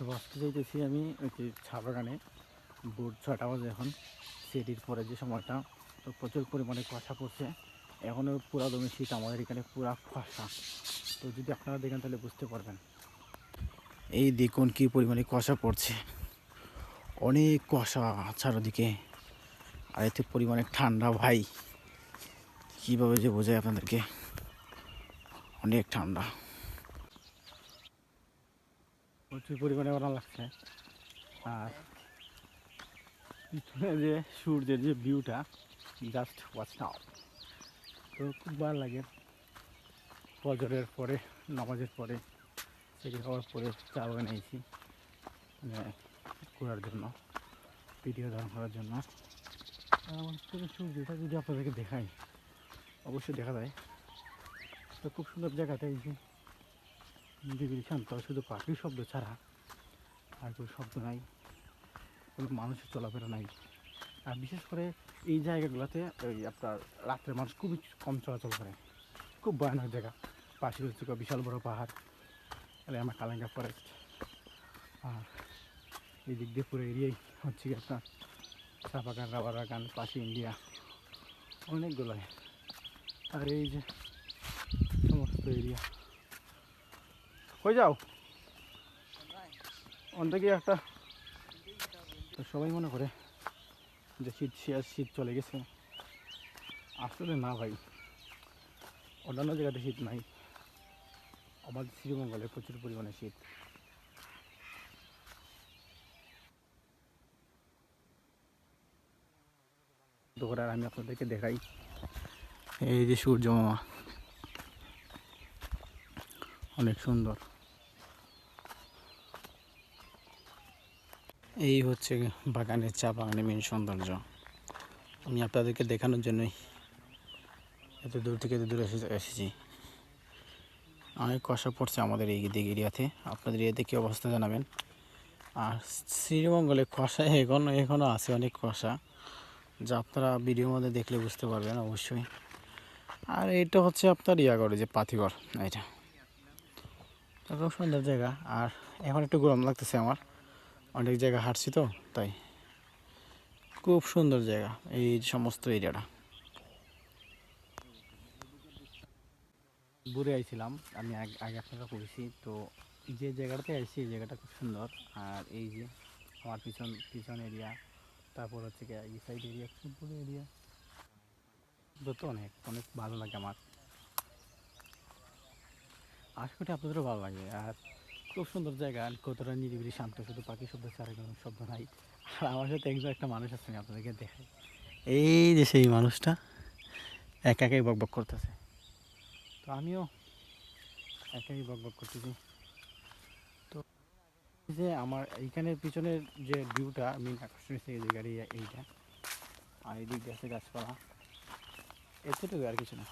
তো আজকে যাইতেছি আমি, ওই যে চা বাগানে ভোর ছটা বাজে এখন। সেটির পরে যে সময়টা, তো প্রচুর পরিমাণে কুয়াশা পড়ছে। এখনও পুরা দমে শীত, আমাদের এখানে পুরা কুয়াশা। তো যদি আপনারা দেখেন, তাহলে বুঝতে পারবেন। এই দেখুন কি পরিমাণে কুয়াশা পড়ছে। অনেক কুয়াশা চারদিকে। আর এতে পরিমাণে ঠান্ডা, ভাই। কীভাবে যে বোঝায় আপনাদেরকে? অনেক ঠান্ডা। প্রচুর পরিমাণে ভালো লাগছে। আর পিছনে যে সূর্যের যে ভিউটা জাস্ট ওয়াচ নাও তো খুব ভালো লাগে। ফজরের পরে, নামাজের পরে, সেটি খাওয়ার পরে চা বাগানে মানে ঘোরার জন্য ভিডিও ধারণ করার জন্য। থেকে সূর্যটা যদি আপনাদেরকে দেখাই, অবশ্যই দেখা যায়। তো খুব সুন্দর জায়গাটা এই যে। নিরিবিলি শান্ত শুধু পাখির শব্দ ছাড়া আর কোনো শব্দ নাই, কোনো মানুষের চলাফেরা নাই। আর বিশেষ করে এই জায়গাগুলোতে ওই আপনার রাত্রে মানুষ খুবই কম চলাচল করে। খুব ভয়ানক জায়গা। পাশে হচ্ছে বিশাল বড় পাহাড়। তাহলে আমার কালাঙ্গা ফরেস্ট আর এই দিক দিয়ে পুরো এরিয়াই হচ্ছে আপনার চা বাগান রাবার বাগান পাশে ইন্ডিয়া অনেকগুলো আর এই যে সমস্ত এরিয়া। কই যাও। অন্তকে একটা তো সবাই মনে করে যে শীত শেষ শীত চলে গেছে। আসলে না ভাই। অন্যান্য জায়গাতে শীত নাই। আমাদের শ্রীমঙ্গলে প্রচুর পরিমাণে শীত। আর আমি আপনাদেরকে দেখাই। এই যে সূর্য মামা। অনেক সুন্দর। এই হচ্ছে বাগানের চা বাগানের মেন সৌন্দর্য। আমি আপনাদেরকে দেখানোর জন্যই এত দূর থেকে এত দূরে এসে এসেছি। অনেক কষা পড়ছে আমাদের এই দিক এরিয়াতে। আপনাদের এরিয়াতে কী অবস্থা জানাবেন? আর শ্রীমঙ্গলে কষা এখনও এখনও আছে অনেক কষা। যা আপনারা ভিডিওর মধ্যে দেখলে বুঝতে পারবেন অবশ্যই। আর এটা হচ্ছে আপনার ইয়াগড়ে যে পাথিগড় এটা খুব সুন্দর জায়গা। আর এখন একটু গরম লাগতেছে আমার। অনেক জায়গা হাঁটছি তো, তাই। খুব সুন্দর জায়গা এই সমস্ত এরিয়াটা। ঘুরে আইছিলাম, আমি আগে আপনাকে করেছি তো যে জায়গাটাতে আইছি, এই জায়গাটা খুব সুন্দর। আর এই যে আমার পিছন পিছন এরিয়া, তারপর হচ্ছে গিয়ে এই সাইড এরিয়া খুব বড় এরিয়া তো অনেক অনেক ভালো লাগে আমার। আশা করি আপনাদেরও ভালো লাগে। আর খুব সুন্দর জায়গা। আর কতটা নিরিবিলি, শান্ত, শুধু পাখি শব্দ ছাড়া কোনো শব্দ নাই। আর আমার সাথে একজন একটা মানুষ আছে, আমি আপনাদেরকে দেখাই। এই যে সেই মানুষটা, একা একাই বক বক করতেছে। তো আমিও একাই বক বক করতেছি। তো যে আমার, এইখানের পিছনের যে ভিউটা মেন আকর্ষণ হচ্ছে এই জায়গার এইটা। আর এই দিক দিয়ে আছে গাছপালা। এতটুকু আর কিছু না।